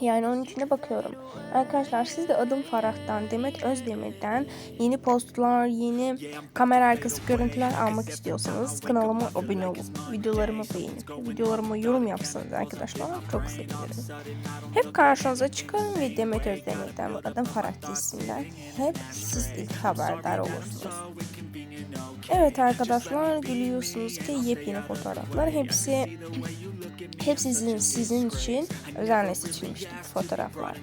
Yani onun için de bakıyorum. Arkadaşlar siz de Adım Farah'tan, Demet Özdemir'den yeni postlar, yeni kamera arkası görüntüler almak istiyorsanız kanalıma abone olup videolarımı beğenip videolarıma yorum yapsanız arkadaşlar çok sevinirim. Hep karşınıza çıkarım ve Demet Özdemir'den ve Adım Farah dizisinden hep siz ilk haberdar olursunuz. Evet arkadaşlar gülüyorsunuz ki yepyeni fotoğraflar hepsi hep sizin sizin için özenle seçilmişti bu fotoğraflar.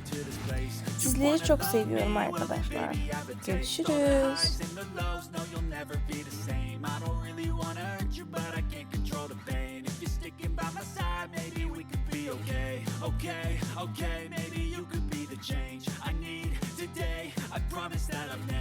Sizleri çok seviyorum arkadaşlar. Görüşürüz. Okay, okay, maybe you could be the change I need today. I promise that I've never